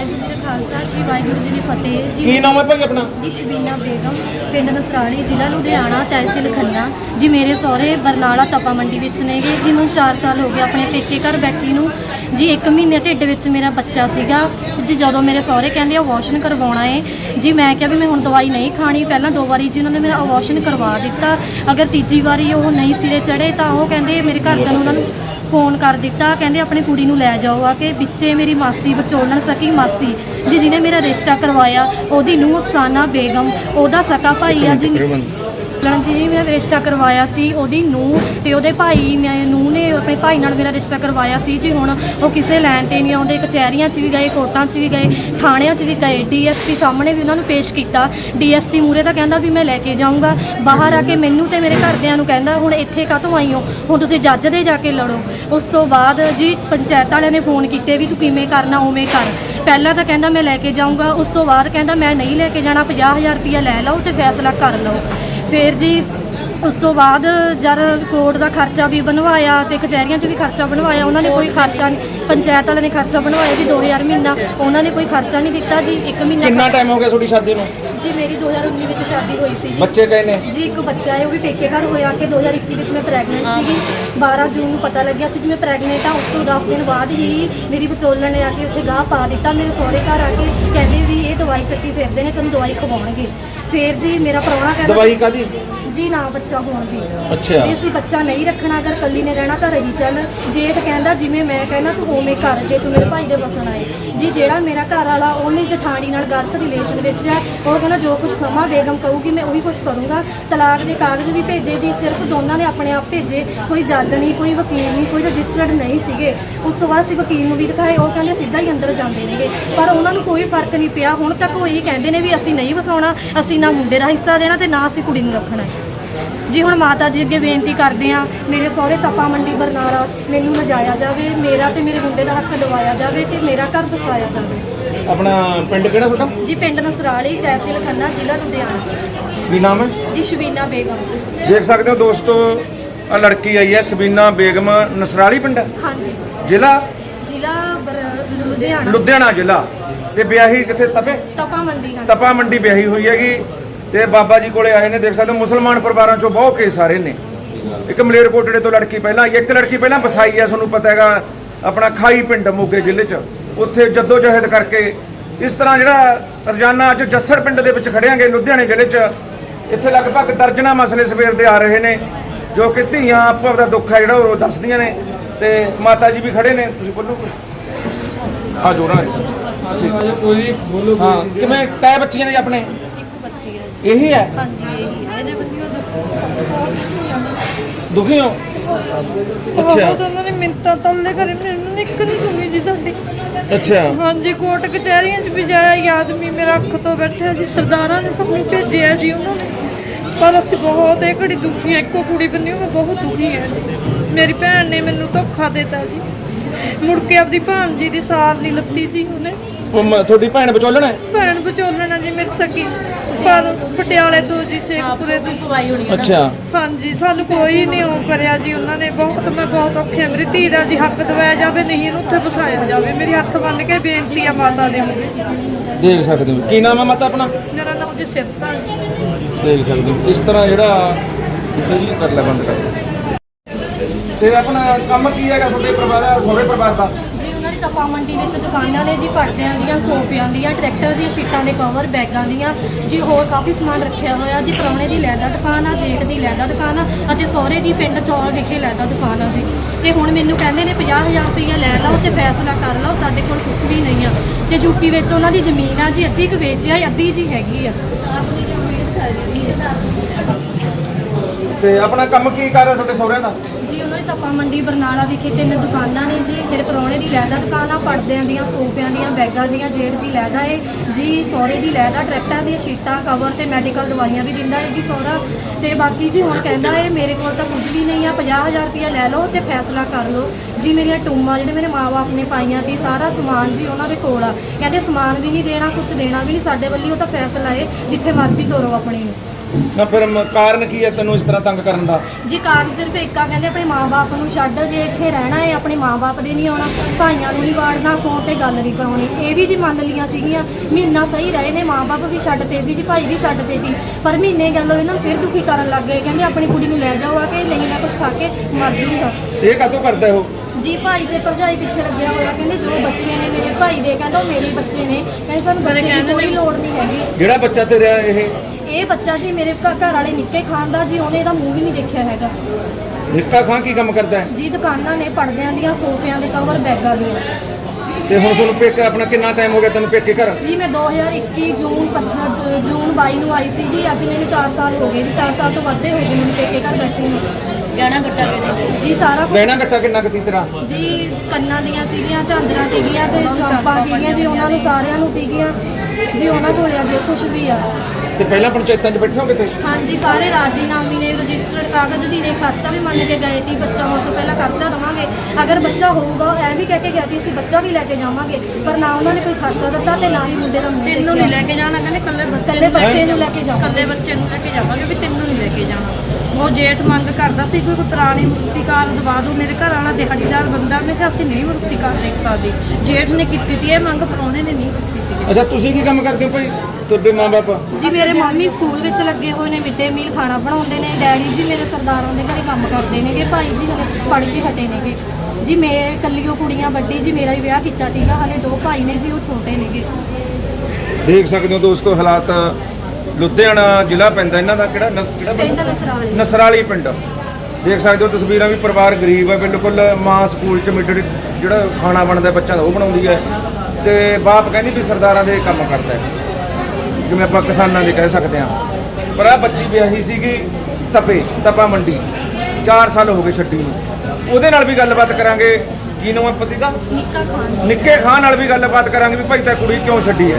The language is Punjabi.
ਵਾਹਿਗੁਰੂ ਜੀ ਕਾ ਖਾਲਸਾ ਜੀ ਵਾਹਿਗੁਰੂ ਜੀ ਦੀ ਫਤਿਹ। ਜੀ ਕੀ ਨਾਮ ਹੈ ਭਾਈ ਆਪਣਾ? ਜੀ ਸ਼ਬੀਨਾ ਬੇਗਮ ਪਿੰਡ ਨਸਰਾਲੀ ਜ਼ਿਲ੍ਹਾ ਲੁਧਿਆਣਾ ਤਹਿਸੀਲ ਖੰਨਾ। ਜੀ ਮੇਰੇ ਸਹੁਰੇ ਬਰਨਾਲਾ ਤਪਾ ਮੰਡੀ ਵਿੱਚ ਨੇਗੇ ਜੀ ਮੈਨੂੰ 4 ਸਾਲ ਹੋ ਗਏ ਆਪਣੇ ਪੇਕੇ ਘਰ ਬੈਠੀ ਨੂੰ। ਜੀ 1 ਮਹੀਨੇ ਢਿੱਡ ਵਿੱਚ ਮੇਰਾ ਬੱਚਾ ਸੀਗਾ। ਜੀ ਜਦੋਂ ਮੇਰੇ ਸਹੁਰੇ ਕਹਿੰਦੇ ਅਬੋਰਸ਼ਨ ਕਰਵਾਉਣਾ ਏ। ਜੀ ਮੈਂ ਕਿਹਾ ਵੀ ਮੈਂ ਹੁਣ ਦਵਾਈ ਨਹੀਂ ਖਾਣੀ। ਪਹਿਲਾਂ ਦੋ ਵਾਰੀ ਜੀ ਉਹਨਾਂ ਨੇ ਮੇਰਾ ਅਬੋਰਸ਼ਨ ਕਰਵਾ ਦਿੱਤਾ। ਅਗਰ ਤੀਜੀ ਵਾਰੀ ਉਹ ਨਹੀਂ ਸਿਰੇ ਚੜੇ ਤਾਂ ਉਹ ਕਹਿੰਦੇ ਮੇਰੇ ਘਰਦਿਆਂ ਨੂੰ ਉਹਨਾਂ ਨੂੰ ਫੋਨ ਕਰ ਦਿੱਤਾ, ਕਹਿੰਦੇ ਆਪਣੀ ਕੁੜੀ ਨੂੰ ਲੈ ਜਾਓ, ਆ ਕਿ ਵਿੱਚੇ ਮੇਰੀ ਮਾਸੀ ਵਿਚੋਲਣ ਸਕੀ ਮਾਸੀ, ਜੀ ਜਿਹਨੇ ਮੇਰਾ ਰਿਸ਼ਤਾ ਕਰਵਾਇਆ, ਉਹਦੀ ਨੂੰਹ ਅਫਸਾਨਾ ਬੇਗਮ, ਉਹਦਾ ਸਕਾ ਭਾਈ ਆ ਜੀ। ਲੜਨ ਜੀ ਮੈਂ ਰਿਸ਼ਤਾ ਕਰਵਾਇਆ ਸੀ, ਉਹਦੀ ਨੂੰਹ ਤੇ ਉਹਦੇ ਭਾਈ ਨੇ, ਨੂੰਹ ਨੇ ਆਪਣੇ ਭਾਈ ਨਾਲ ਮੇਰਾ ਰਿਸ਼ਤਾ ਕਰਵਾਇਆ ਸੀ ਜੀ। ਹੁਣ ਉਹ ਕਿਸੇ ਲੈਣ ਤੇ ਨਹੀਂ ਆਉਂਦੇ, ਕਚਹਿਰੀਆਂ 'ਚ ਵੀ ਗਏ, ਕੋਰਟਾਂ 'ਚ ਵੀ ਗਏ, ਥਾਣਿਆਂ 'ਚ ਵੀ ਗਏ। ਡੀਐਸਪੀ ਸਾਹਮਣੇ ਵੀ ਉਹਨਾਂ ਨੂੰ ਪੇਸ਼ ਕੀਤਾ। ਡੀਐਸਪੀ ਮੂਰੇ ਤਾਂ ਕਹਿੰਦਾ ਵੀ ਮੈਂ ਲੈ ਕੇ ਜਾਊਂਗਾ। ਬਾਹਰ ਆ ਕੇ ਮੈਨੂੰ ਤੇ ਮੇਰੇ ਘਰਦਿਆਂ ਨੂੰ ਕਹਿੰਦਾ, ਹੁਣ ਇੱਥੇ ਕਾਹਤੋਂ ਆਈ ਹੋ? ਹੁਣ ਤੁਸੀਂ ਜੱਜ ਦੇ ਜਾ ਕੇ ਲੜੋ। ਉਸ ਤੋਂ ਬਾਅਦ ਜੀ ਪੰਚਾਇਤ ਵਾਲਿਆਂ ਨੇ ਫੋਨ ਕੀਤੇ ਵੀ ਤੂੰ ਕਿਵੇਂ ਕਰਨਾ, ਉਵੇਂ ਕਰ। ਪਹਿਲਾਂ ਤਾਂ ਕਹਿੰਦਾ ਮੈਂ ਲੈ ਕੇ ਜਾਊਂਗਾ, ਉਸ ਤੋਂ ਬਾਅਦ ਕਹਿੰਦਾ ਮੈਂ ਨਹੀਂ ਲੈ ਕੇ ਜਾਣਾ 50000 ਰੁਪਇਆ ਲੈ ਲਓ ਤੇ ਫੈਸਲਾ ਕਰ ਲਓ। ਫਿਰ ਜੀ ਉਸ ਤੋਂ ਬਾਅਦ ਜਦ ਕੋਰਟ ਦਾ ਖਰਚਾ ਵੀ ਬਣਵਾਇਆ ਤੇ ਕਚਹਿਰੀਆਂ 'ਚ ਵੀ ਖਰਚਾ ਬਣਵਾਇਆ ਉਹਨਾਂ ਨੇ ਕੋਈ ਖਰਚਾ ਨਹੀਂ ਪੰਚਾਇਤ ਵਾਲਿਆਂ ਨੇ ਖਰਚਾ ਬਣਵਾਇਆ ਜੀ 2000 ਮਹੀਨਾ ਉਹਨਾਂ ਨੇ ਕੋਈ ਖਰਚਾ ਨਹੀਂ ਦਿੱਤਾ ਜੀ 1 ਮਹੀਨਾ ਕਿੰਨਾ ਟਾਈਮ ਹੋ ਗਿਆ ਤੁਹਾਡੀ ਸ਼ਾਦੀ ਨੂੰ? ਜੀ ਮੇਰੀ 2019 ਵਿੱਚ ਸ਼ਾਦੀ ਹੋਈ ਸੀ ਜੀ। ਬੱਚੇ ਕਹੇ ਨੇ? ਜੀ ਇੱਕ ਬੱਚਾ ਹੈ ਉਹ ਵੀ ਪੇਕੇ ਘਰ ਹੋਇਆ ਕਿ 2021 ਵਿੱਚ ਮੈਂ ਪ੍ਰੈਗਨੈਂਟ ਸੀਗੀ 12 ਜੂਨ ਨੂੰ ਪਤਾ ਲੱਗਿਆ ਸੀ ਕਿ ਮੈਂ ਪ੍ਰੈਗਨੈਂਟ ਆ ਉਸ ਤੋਂ 10 ਦਿਨ ਬਾਅਦ ਹੀ ਮੇਰੀ ਵਿਚੋਲਣ ਨੇ ਆ ਕੇ ਉੱਥੇ ਗਾਹ ਪਾ ਦਿੱਤਾ ਮੇਰੇ ਸਹੁਰੇ ਘਰ ਆ ਕੇ ਕਹਿੰਦੇ ਵੀ ਦਵਾਈ ਚੱਕੀ ਫਿਰਦੇ ਨੇ ਤੈਨੂੰ ਦਵਾਈ ਖਵਾਉਣਗੇ। ਫਿਰ ਜੀ ਮੇਰਾ ਪ੍ਰਾਹੁਣਾ ਕਹਿੰਦਾ ਦਵਾਈ ਕਾਦੀ ਜੀ ਨਾ ਬੱਚਾ ਹੋਣ ਦੀ। ਅੱਛਾ। ਵੀ ਅਸੀਂ ਬੱਚਾ ਨਹੀਂ ਰੱਖਣਾ ਅਗਰ ਕੱਲੀ ਨੇ ਰਹਿਣਾ ਤਾਂ ਰਹੀ ਚੱਲ। ਜੇਠ ਕਹਿੰਦਾ ਜਿਵੇਂ ਮੈਂ ਕਹਿੰਦਾ ਤੂੰ ਉਵੇਂ ਕਰ ਜੇ ਤੂੰ ਮੇਰੇ ਭਾਈ ਦੇ ਵਸਣ ਆਏ। ਜੀ ਜਿਹੜਾ ਮੇਰਾ ਘਰ ਵਾਲਾ ਉਹਨੇ ਜਠਾਣੀ ਨਾਲ ਗਲਤ ਰਿਲੇਸ਼ਨ ਵਿੱਚ ਹੈ। ਉਹ ਕਹਿੰਦਾ ਜੋ ਕੁਝ ਸਮਾਂ ਬੇਗਮ ਕਹੂਗੀ ਮੈਂ ਉਹੀ ਕੁਝ ਕਰੂੰਗਾ। ਤਲਾਕ ਦੇ ਕਾਗਜ਼ ਵੀ ਭੇਜੇ ਜੀ ਸਿਰਫ ਦੋਨਾਂ ਨੇ ਆਪਣੇ ਆਪ ਭੇਜੇ। ਕੋਈ ਜੱਜ ਨਹੀਂ ਕੋਈ ਵਕੀਲ ਨਹੀਂ ਕੋਈ ਰਜਿਸਟਰਡ ਨਹੀਂ ਸੀਗੇ। ਉਸ ਤੋਂ ਬਾਅਦ ਅਸੀਂ ਵਕੀਲ ਨੂੰ ਵੀ ਦਿਖਾਏ ਉਹ ਕਹਿੰਦੇ ਸਿੱਧਾ ਹੀ ਅੰਦਰ ਜਾਂਦੇ ਨੇਗੇ। ਪਰ ਉਹਨਾਂ ਨੂੰ ਕੋਈ ਫ਼ਰਕ ਨਹੀਂ ਪਿਆ। ਹੁਣ ਤੱਕ ਉਹ ਇਹੀ ਕਹਿੰਦੇ ਨੇ ਵੀ ਅਸੀਂ ਨਹੀਂ ਵਸਾਉਣਾ ਅਸੀਂ ਨਾ ਮੁੰਡੇ ਦਾ ਹਿੱਸਾ ਦੇਣਾ ਤੇ ਨਾ ਅਸੀਂ ਕੁੜੀ ਨੂੰ ਰੱਖਣਾ। ਹੈ ਜੀ ਹੁਣ ਮਾਤਾ ਜੀ ਅੱਗੇ ਬੇਨਤੀ ਕਰਦੇ ਆ ਮੇਰੇ ਸਹੁਰੇ ਤਪਾ ਮੰਡੀ ਬਰਨਾਲਾ ਮੈਨੂੰ ਮਜਾਇਆ ਜਾਵੇ ਮੇਰਾ ਤੇ ਮੇਰੇ ਮੁੰਡੇ ਦਾ ਹੱਕ ਦਵਾਇਆ ਜਾਵੇ ਤੇ ਮੇਰਾ ਘਰ ਵਸਾਇਆ ਜਾਵੇ। ਆਪਣਾ ਪਿੰਡ ਕਿਹੜਾ ਤੁਹਾਡਾ? ਜੀ ਪਿੰਡ ਨਸਰਾਲੀ ਤਹਿਸੀਲ ਖੰਨਾ ਜ਼ਿਲ੍ਹਾ ਲੁਧਿਆਣਾ। ਕੀ ਨਾਮ ਹੈ? ਜੀ ਸ਼ਬੀਨਾ ਬੇਗਮ। ਦੇਖ ਸਕਦੇ ਹੋ ਦੋਸਤੋ ਆ ਲੜਕੀ ਆਈ ਹੈ ਸਬੀਨਾ ਬੇਗਮ ਨਸਰਾਲੀ ਪਿੰਡ ਹਾਂਜੀ। ਜ਼ਿਲ੍ਹਾ? ਜ਼ਿਲ੍ਹਾ ਲੁਧਿਆਣਾ। ਲੁਧਿਆਣਾ ਜ਼ਿਲ੍ਹਾ। ਤੇ ਵਿਆਹੀ ਕਿੱਥੇ ਤਪੇ? ਤਪਾ ਮੰਡੀ ਹਾਂ ਤਪਾ ਮੰਡੀ ਵਿਆਹੀ ਹੋਈ ਹੈਗੀ ਤੇ ਬਾਬਾ ਜੀ ਕੋਲੇ ਆਏ ਨੇ ਦੇਖ ਸਕਦੇ ਹੋ ਮੁਸਲਮਾਨ ਪਰਿਵਾਰਾਂ ਚੋਂ ਬਹੁਤ ਕੇਸ ਆ ਰਹੇ ਨੇ। ਇੱਕ ਮਲੇਰਕੋਟੜੇ ਤੋਂ ਲੜਕੀ ਪਹਿਲਾਂ ਇੱਕ ਲੜਕੀ ਪਹਿਲਾਂ ਵਸਾਈ ਹੈ ਤੁਹਾਨੂੰ ਪਤਾ ਹੈਗਾ ਆਪਣਾ ਖਾਈ ਪਿੰਡ ਮੋਗੇ ਜ਼ਿਲ੍ਹੇ 'ਚ। ਉੱਥੇ ਜੱਦੋ ਜਹਿਦ ਕਰਕੇ ਇਸ ਤਰ੍ਹਾਂ ਜਿਹੜਾ ਰੋਜ਼ਾਨਾ ਅੱਜ ਜੱਸੜ ਪਿੰਡ ਦੇ ਵਿੱਚ ਖੜਿਆਂਗੇ ਲੁਧਿਆਣੇ ਜ਼ਿਲ੍ਹੇ 'ਚ ਇੱਥੇ ਲਗਭਗ ਦਰਜਨਾ ਮਸਲੇ ਸਵੇਰ ਦੇ ਆ ਰਹੇ ਨੇ ਜੋ ਕਿ ਧੀਆਂ ਆਪੋ ਦਾ ਦੁੱਖ ਹੈ ਜਿਹੜਾ ਉਹ ਦੱਸਦੀਆਂ ਨੇ ਤੇ ਮਾਤਾ ਜੀ ਵੀ ਖੜੇ ਨੇ ਤੁਸੀਂ ਬੋਲੋ ਆ ਜੋੜਾਂ ਕੋਈ ਬੋਲੋ ਹਾਂ ਕਿਵੇਂ ਕੈ ਬੱਚੀਆਂ ਨੇ ਜੀ ਆਪਣੇ? ਇਹੀ ਹੈ? ਦੁਖੀ ਹੋ ਅੱਛਾ। ਉਹਨਾਂ ਨੇ ਮਿੰਤਾਂ ਤੱਲੇ ਕਰੇ ਮੈਨੂੰ ਨਿੱਕ ਨਹੀਂ ਸੁਣੀ ਜੀ ਸਾਡੀ। ਅੱਛਾ। ਹਾਂਜੀ ਕੋਰਟ ਕਚਹਿਰੀਆਂ 'ਚ ਵੀ ਜਾਇਆ ਇਹ ਆਦਮੀ ਮੇਰਾ ਅੱਖ ਤੋਂ ਬੈਠਿਆ ਜੀ ਸਰਦਾਰਾਂ ਨੇ ਸਾਨੂੰ ਭੇਜਿਆ ਜੀ ਉਹਨਾਂ ਨੇ। ਪਰ ਅਸੀਂ ਬਹੁਤ ਇਹ ਘੜੀ ਦੁਖੀ ਹਾਂ ਇੱਕੋ ਕੁੜੀ ਬੰਨੀ ਮੈਂ ਬਹੁਤ ਦੁਖੀ ਹਾਂ ਜੀ। ਮੇਰੀ ਭੈਣ ਨੇ ਮੈਨੂੰ ਧੋਖਾ ਦਿੱਤਾ ਜੀ। ਮੁੜ ਕੇ ਆਪਦੀ ਭਾਣਜੀ ਦੀ ਸਾਰ ਨਹੀਂ ਲੱਤੀ ਜੀ ਉਹਨੇ। ਉਹ ਮ- ਤੁਹਾਡੀ ਭੈਣ ਵਿਚੋਲਣ ਹੈ? ਭੈਣ ਵਿਚੋਲਣਾ ਜੀ ਮੇਰੀ ਸਕੀ ਪਰ ਪਟਿਆਲੇ ਤੋਂ ਜੀ ਸ਼ੇਖਪੁਰੇ ਤੋਂ। ਅੱਛਾ। ਹਾਂਜੀ ਸਾਨੂੰ ਕੋਈ ਨਹੀਂ ਉਹ ਕਰਿਆ ਜੀ ਉਹਨਾਂ ਨੇ। ਬਹੁਤ ਮੈਂ ਬਹੁਤ ਔਖੇ ਹਾਂ। ਮੇਰੀ ਧੀ ਦਾ ਜੀ ਹੱਕ ਦਵਾਇਆ ਜਾਵੇ ਨਹੀਂ ਇਹਨੂੰ ਉੱਥੇ ਫਸਾਇਆ ਜਾਵੇ। ਮੇਰੀ ਹੱਥ ਬੰਨ ਕੇ ਬੇਨਤੀ ਆ ਮਾਤਾ ਦੇ ਅੱਗੇ। ਦੇਖ ਸਕਦੇ ਹੋ। ਕੀ ਨਾਮ ਹੈ ਮਾਤਾ ਆਪਣਾ? ਮੇਰਾ ਨਾਮ ਜੀ ਸਿਫਤਾ ਦੇਖ ਸਕਦੇ ਹੋ। ਇਸ ਤਰ੍ਹਾਂ ਜਿਹੜਾ ਜੀ ਕਰ ਲੈ ਬੰਦ ਕਰ ਤੇ ਆਪਣਾ ਕੰਮ ਕੀ ਹੈਗਾ ਤੁਹਾਡੇ ਪਰਿਵਾਰ ਦਾ ਸਹੁਰੇ ਪਰਿਵਾਰ ਦੀ? ਤਪਾ ਮੰਡੀ ਵਿੱਚ ਦੁਕਾਨਾਂ ਨੇ ਜੀ ਪਰਦਿਆਂ ਦੀਆਂ, ਸੋਫਿਆਂ ਦੀਆਂ, ਟਰੈਕਟਰ ਦੀਆਂ ਸ਼ੀਟਾਂ ਦੇ ਕਵਰ ਬੈਗਾਂ ਦੀਆਂ। ਜੀ ਹੋਰ ਕਾਫੀ ਸਮਾਨ ਰੱਖਿਆ ਹੋਇਆ। ਜੀ ਪ੍ਰਾਹੁਣੇ ਦੀ ਲੈਦਾ ਦੁਕਾਨ ਆ, ਜੇਠ ਦੀ ਲੈਦਾ ਦੁਕਾਨ ਆ ਅਤੇ ਸਹੁਰੇ ਦੀ ਪਿੰਡ ਚੌਲ ਵਿਖੇ ਲੈਦਾ ਦੁਕਾਨ ਆ ਜੀ। ਤੇ ਹੁਣ ਮੈਨੂੰ ਕਹਿੰਦੇ ਨੇ 50000 ਰੁਪਈਆ ਲੈ ਲਓ ਤੇ ਫੈਸਲਾ ਕਰ ਲਓ, ਸਾਡੇ ਕੋਲ ਕੁਝ ਵੀ ਨਹੀਂ ਆ। ਤੇ ਯੂਪੀ ਵਿੱਚ ਉਹਨਾਂ ਦੀ ਜ਼ਮੀਨ ਆ ਜੀ, ਅੱਧੀ ਕੁ ਵੇਚਿਆ ਅੱਧੀ ਜੀ ਹੈਗੀ ਆ। ਤੇ ਆਪਣਾ ਕੰਮ ਕੀ ਕਰ ਰਿਹਾ ਤੁਹਾਡੇ ਸਹੁਰਿਆਂ ਦਾ? ਜੀ ਤਪਾ ਮੰਡੀ ਬਰਨਾਲਾ ਵਿਖੇ ਤਿੰਨ ਦੁਕਾਨਾਂ ਨੇ ਜੀ। ਮੇਰੇ ਪ੍ਰਾਹੁਣੇ ਦੀ ਲੈਦਾ ਦੁਕਾਨ ਆ ਪਰਦਿਆਂ ਦੀਆਂ, ਸੋਫਿਆਂ ਦੀਆਂ, ਬੈਗਾਂ ਦੀਆਂ ਜੇੜ ਦੀ ਲੈਦਾ ਏ। ਜੀ, ਸਹੁਰੇ ਦੀ ਲੈਦਾ, ਟਰੈਕਟਰਾਂ ਦੀਆਂ ਸ਼ੀਟਾਂ, ਕਵਰ ਤੇ ਮੈਡੀਕਲ ਦਵਾਈਆਂ ਵੀ ਦਿੰਦਾ ਏ ਜੀ ਸਹੁਰਾ। ਤੇ ਬਾਕੀ ਜੀ ਹੁਣ ਕਹਿੰਦਾ ਏ, ਮੇਰੇ ਕੋਲ ਤਾਂ ਕੁਝ ਵੀ ਨਹੀਂ ਆ 50000 ਰੁਪਇਆ ਲੈ ਲਓ ਤੇ ਫੈਸਲਾ ਕਰ ਲਓ। ਜੀ, ਮੇਰੀਆਂ ਟੂਮਾਂ, ਜਿਹੜੇ ਮੇਰੇ ਮਾਪੇ ਨੇ ਪਾਈਆਂ ਸੀ, ਸਾਰਾ ਸਮਾਨ ਜੀ ਉਹਨਾਂ ਦੇ ਕੋਲ ਆ। ਕਹਿੰਦੇ ਸਮਾਨ ਵੀ ਨਹੀਂ ਦੇਣਾ ਕੁਝ ਦੇਣਾ ਵੀ ਨਹੀਂ ਸਾਡੇ ਵੱਲੀ, ਉਹ ਤਾਂ ਫੈਸਲਾ ਏ, ਜਿੱਥੇ ਮਰਜ਼ੀ ਤੋਰੋ ਆਪਣੇ ਨੂੰ। ਨਾ ਫਿਰ ਮ- ਕਾਰਨ ਕੀ ਹੈ ਤੈਨੂੰ ਇਸ ਤਰ੍ਹਾਂ ਤੰਗ ਕਰਨ ਦਾ? ਜੀ ਕਾਰਨ ਸਿਰਫ ਇੱਕਾ ਕਹਿੰਦੇ ਆਪਣੇ ਮਾਪੇ ਨੂੰ ਛੱਡ ਜੇ ਇੱਥੇ ਰਹਿਣਾ ਹੈ ਆਪਣੇ ਮਾਪੇ ਦੇ ਨਹੀਂ ਆਉਣਾ ਭਾਈਆਂ ਨੂੰ ਨਹੀਂ ਵਾੜਨਾ ਫੋਨ ਤੇ ਗੱਲ ਨਹੀਂ ਕਰਾਉਣੀ ਇਹ ਵੀ ਜੀ ਮੰਨ ਲੀਆਂ ਸੀਗੀਆਂ ਮਹੀਨਾ ਸਹੀ ਰਹੇ ਨੇ ਮਾਪੇ ਵੀ ਛੱਡਤੇ ਸੀ ਜੀ ਭਾਈ ਵੀ ਛੱਡਤੇ ਸੀ ਪਰ ਮਹੀਨੇ ਗੱਲੋਂ ਇਹਨਾਂ ਨੂੰ ਫਿਰ ਦੁਖੀ ਕਰਨ ਲੱਗ ਗਏ ਕਹਿੰਦੇ ਆਪਣੀ ਕੁੜੀ ਨੂੰ ਲੈ ਜਾਓ ਆ ਕੇ ਨਹੀਂ ਮੈਂ ਕੁਝ ਖਾ ਕੇ ਮਰ ਜਾਊਂਗਾ। ਇਹ ਕਾਹਤੋਂ ਕਰਦਾ ਉਹ ਜੀ ਭਾਈ ਦੇ ਭਰਜਾਈ ਪਿੱਛੇ ਲੱਗਿਆ ਹੋਇਆ ਕਹਿੰਦੇ ਜੋ ਬੱਚੇ ਨੇ ਮੇਰੇ ਭਾਈ ਦੇ ਕਹਿੰਦਾ ਉਹ ਮੇਰੇ ਹੀ ਬੱਚੇ ਨੇ ਕਹਿੰਦੇ ਸਾਨੂੰ ਬੱਚੇ ਦੀ ਕੋਈ ਲੋੜ ਨਹੀਂ ਹੈਗੀ ਜਿਹੜਾ ਬੱਚਾ ਤੇਰਾ ਇਹ? ਇਹ ਬੱਚਾ ਜੀ ਮੇਰੇ ਘ- ਘਰ ਵਾਲੇ ਨਿੱਕੇ ਖਾਨ ਦਾ ਜੀ ਉਹਨੇ ਇਹਦਾ ਮੂੰਹ ਵੀ ਨਹੀਂ ਦੇਖਿਆ ਹੈਗਾ। ਨਿੱਕਾ ਖਾਂ ਕੀ ਕੰਮ ਕਰਦਾ ਹੈ? ਜੀ ਦੁਕਾਨਾਂ ਨੇ ਪਰਦਿਆਂ ਦੀਆਂ ਸੋਫਿਆਂ ਦੇ ਕਵਰ ਬੈਗਾਂ ਦੀਆਂ। ਤੇ ਹੁਣ ਤੁਹਾਨੂੰ ਪੇਕੇ ਆਪਣਾ ਕਿੰਨਾ ਟਾਈਮ ਹੋ ਗਿਆ ਤੈਨੂੰ ਪੇਕੇ ਘਰ? ਜੀ ਮੈਂ 2021 ਜੂਨ ਪੱਚ- ਜੂਨ 22 ਨੂੰ ਆਈ ਸੀ ਜੀ ਅੱਜ ਮੈਨੂੰ 4 ਸਾਲ ਹੋ ਗਏ ਜੀ। 4 ਸਾਲ ਤੋਂ ਵੱਧੇ ਹੋ ਗਏ ਮੈਨੂੰ ਪੇਕੇ ਘਰ ਬੈਠੇ ਨੂੰ। ਗਹਿਣਾ ਗੱਟਾ ਜੀ ਸਾਰਾ ਕੁਛ ਗਹਿਣਾ ਕੱਟਾ ਕਿੰਨਾ ਕੁ ਤੇਰਾ? ਜੀ ਕੰਨਾਂ ਦੀਆਂ ਸੀਗੀਆਂ ਝਾਂਦਰਾਂ ਸੀਗੀਆਂ ਤੇ ਚਾਂਪਾਂ ਸੀਗੀਆਂ ਜੀ ਉਹਨਾਂ ਨੂੰ ਸਾਰਿਆਂ ਨੂੰ ਸੀਗੀਆਂ। ਜੀ ਉਹਨਾਂ ਕੋਲ ਆ ਜੋ ਕੁਝ ਵੀ ਆ। ਤੇ ਪਹਿਲਾਂ ਪੰਚਾਇਤਾਂ 'ਚ ਬੈਠੇ ਹੋ ਕਿਤੇ ਹਾਂਜੀ ਸਾਰੇ ਰਾਜੀਨਾਮੇ ਨੇ ਰਜਿਸਟਰਡ ਕਾਗਜ਼ ਵੀ ਨੇ ਖਰਚਾ ਵੀ ਮੰਨ ਕੇ ਗਏ ਸੀ ਬੱਚਾ ਹੋਣ ਤੋਂ ਪਹਿਲਾਂ ਖਰਚਾ ਦੇਵਾਂਗੇ। ਅਗਰ ਬੱਚਾ ਹੋਊਗਾ ਐ ਵੀ ਕਹਿ ਕੇ ਗਿਆ ਸੀ ਅਸੀਂ ਬੱਚਾ ਵੀ ਲੈ ਕੇ ਜਾਵਾਂਗੇ ਪਰ ਨਾ ਉਹਨਾਂ ਨੇ ਕੋਈ ਖਰਚਾ ਦਿੱਤਾ ਤੇ ਨਾ ਹੀ ਮੁੰਡੇ ਦਾ ਮੂੰਹ ਤੈਨੂੰ ਨਹੀਂ ਲੈ ਕੇ ਜਾਣਾ ਕਹਿੰਦੇ ਕੱਲੇ ਬੱਚੇ ਇਕੱਲੇ ਬੱਚੇ ਨੂੰ ਲੈ ਕੇ ਜਾਵਾਂਗੇ। ਕੱਲੇ ਬੱਚੇ ਨੂੰ ਲੈ ਕੇ ਜਾਵਾਂਗੇ ਵੀ ਤੈਨੂੰ ਨਹੀਂ ਲੈ ਕੇ ਜਾਣਾ। ਉਹ ਜੇਠ ਮੰਗ ਕਰਦਾ ਸੀ ਕੋਈ ਪੁਰਾਣੀ ਮੂਰਤੀਕਾਰ ਦਵਾ ਦਿਓ ਮੇਰੇ ਘਰ ਵਾਲਾ ਦਿਹਾੜੀਦਾਰ ਬੰਦਾ ਮੈਂ ਕਿਹਾ ਅਸੀਂ ਨਹੀਂ ਮੂਰਤੀਕਾਰ ਦੇਖ ਸਕਦੇ। ਜੇਠ ਨੇ ਕੀਤੀ ਤੀ ਇਹ ਮੰਗ ਪਰੋਣੇ ਨੇ ਨਹੀਂ ਕੀਤੀ ਤੀ। ਅੱਛਾ ਤੁਸੀਂ ਕੀ ਕੰਮ ਕਰਦੇ ਹੋ ਭਾਈ? ਤੁਹਾਡੇ ਮਾਂ-ਬਾਪ ਜੀ ਮੇਰੇ ਮੰਮੀ ਸਕੂਲ ਵਿੱਚ ਲੱਗੇ ਹੋਏ ਨੇ ਮਿੱਡੇ ਮੀਲ ਖਾਣਾ ਬਣਾਉਂਦੇ ਨੇ। ਡੈਡੀ ਜੀ ਮੇਰੇ ਸਰਦਾਰਾਂ ਦੇ ਘਰੇ ਕੰਮ ਕਰਦੇ ਨੇਗੇ ਭਾਈ ਜੀ ਹਲੇ ਪੜ੍ਹ ਕੇ ਹਟੇ ਨੇਗੇ। ਜੀ ਮੈਂ ਇਕੱਲੀਓ ਕੁੜੀਆਂ ਵੱਡੀ ਜੀ ਮੇਰਾ ਹੀ ਵਿਆਹ ਕੀਤਾ ਸੀਗਾ ਹਲੇ ਦੋ ਭਾਈ ਨੇ ਜੀ ਉਹ ਛੋਟੇ ਨੇਗੇ। ਦੇਖ ਸਕਦੇ ਹੋ ਦੋਸਤੋ ਹਾਲਾਤ ਲੁਧਿਆਣਾ ਜ਼ਿਲ੍ਹਾ ਪੈਂਦਾ ਇਹਨਾਂ ਦਾ ਕਿਹੜਾ ਨਸ- ਕਿਹੜਾ ਪਿੰਡ? ਪਿੰਡ ਨਸਰਾਲੇ। ਨਸਰਾਲੀ ਪਿੰਡ। ਦੇਖ ਸਕਦੇ ਹੋ ਤਸਵੀਰਾਂ ਵੀ ਪਰਿਵਾਰ ਗਰੀਬ ਹੈ ਬਿਲਕੁਲ ਮਾਂ ਸਕੂਲ ਚ ਮਿਡ ਜਿਹੜਾ ਖਾਣਾ ਬਣਦਾ ਬੱਚਾ ਦਾ ਉਹ ਬਣਾਉਂਦੀ ਹੈ। ਤੇ ਬਾਪ ਕਹਿੰਦੀ ਵੀ ਸਰਦਾਰਾਂ ਦੇ ਕੰਮ ਕਰਦਾ ਹੈ। ਜਿਵੇਂ ਆਪਾਂ ਕਿਸਾਨਾਂ ਦੇ ਕਹਿ ਸਕਦੇ ਹਾਂ। ਪਰ ਆ ਬੱਚੀ ਵਿਆਹੀ ਸੀਗੀ ਤਪੇ ਤਪਾ ਮੰਡੀ। 4 ਸਾਲ ਹੋ ਗਏ ਛੱਡੀ ਨੂੰ। ਉਹਦੇ ਨਾਲ ਵੀ ਗੱਲਬਾਤ ਕਰਾਂਗੇ। ਕੀ ਨਾਮ ਹੈ ਪਤੀ ਦਾ? ਨਿੱਕਾ ਖਾਨ। ਨਿੱਕੇ ਖਾਨ ਨਾਲ ਵੀ ਗੱਲਬਾਤ ਕਰਾਂਗੇ ਵੀ ਭਾਈ ਤਾਂ ਕੁੜੀ ਕਿਉਂ ਛੱਡੀ ਹੈ?